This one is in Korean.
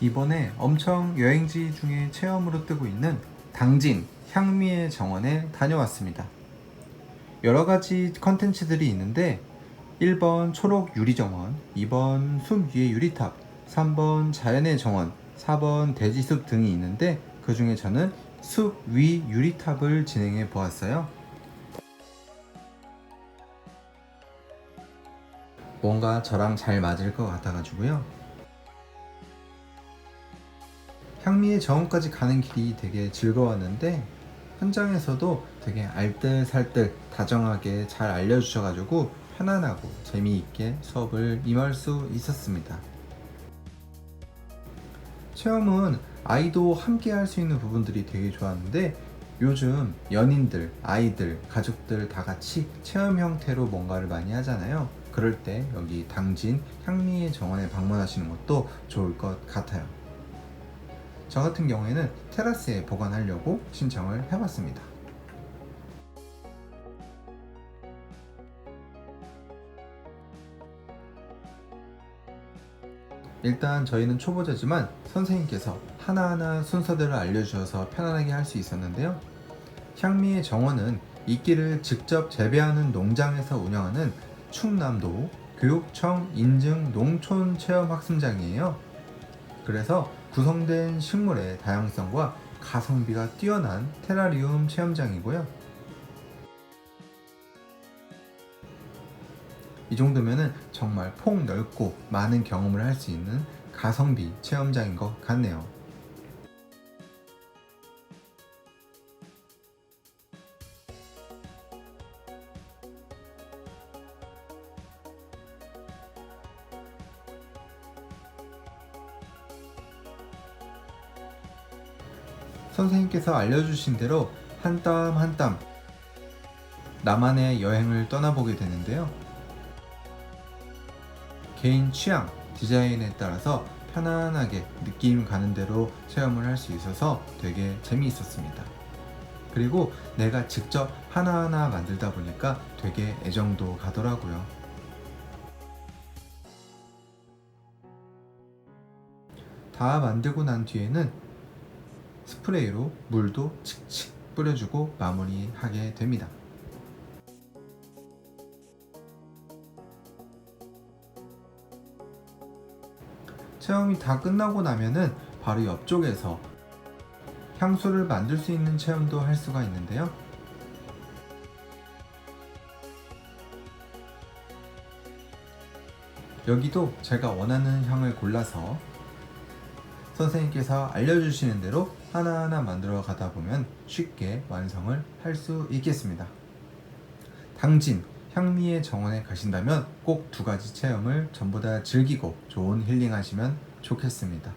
이번에 엄청 여행지 중에 체험으로 뜨고 있는 당진 향미의 정원에 다녀왔습니다. 여러 가지 컨텐츠들이 있는데 1번 초록 유리정원, 2번 숲 위의 유리탑, 3번 자연의 정원, 4번 대지숲 등이 있는데 그 중에 저는 숲 위 유리탑을 진행해 보았어요. 뭔가 저랑 잘 맞을 것 같아가지고요. 향미의 정원까지 가는 길이 되게 즐거웠는데 현장에서도 되게 알뜰살뜰 다정하게 잘 알려주셔가지고 편안하고 재미있게 수업을 임할 수 있었습니다. 체험은 아이도 함께 할 수 있는 부분들이 되게 좋았는데 요즘 연인들, 아이들, 가족들 다 같이 체험 형태로 뭔가를 많이 하잖아요. 그럴 때 여기 당진 향미의 정원에 방문하시는 것도 좋을 것 같아요. 저 같은 경우에는 테라스에 보관하려고 신청을 해봤습니다. 일단 저희는 초보자지만 선생님께서 하나하나 순서대로 알려주셔서 편안하게 할 수 있었는데요. 향미의 정원은 이끼를 직접 재배하는 농장에서 운영하는 충남도 교육청 인증 농촌 체험 학습장이에요. 그래서 구성된 식물의 다양성과 가성비가 뛰어난 테라리움 체험장이고요. 이 정도면은 정말 폭 넓고 많은 경험을 할 수 있는 가성비 체험장인 것 같네요. 선생님께서 알려주신 대로 한 땀 한 땀 나만의 여행을 떠나보게 되는데요. 개인 취향, 디자인에 따라서 편안하게 느낌 가는 대로 체험을 할 수 있어서 되게 재미있었습니다. 그리고 내가 직접 하나하나 만들다 보니까 되게 애정도 가더라고요. 다 만들고 난 뒤에는 스프레이로 물도 칙칙 뿌려주고 마무리하게 됩니다. 체험이 다 끝나고 나면은 바로 옆쪽에서 향수를 만들 수 있는 체험도 할 수가 있는데요. 여기도 제가 원하는 향을 골라서 선생님께서 알려주시는 대로 하나하나 만들어 가다 보면 쉽게 완성을 할 수 있겠습니다. 당진 향미의 정원에 가신다면 꼭 두 가지 체험을 전부 다 즐기고 좋은 힐링 하시면 좋겠습니다.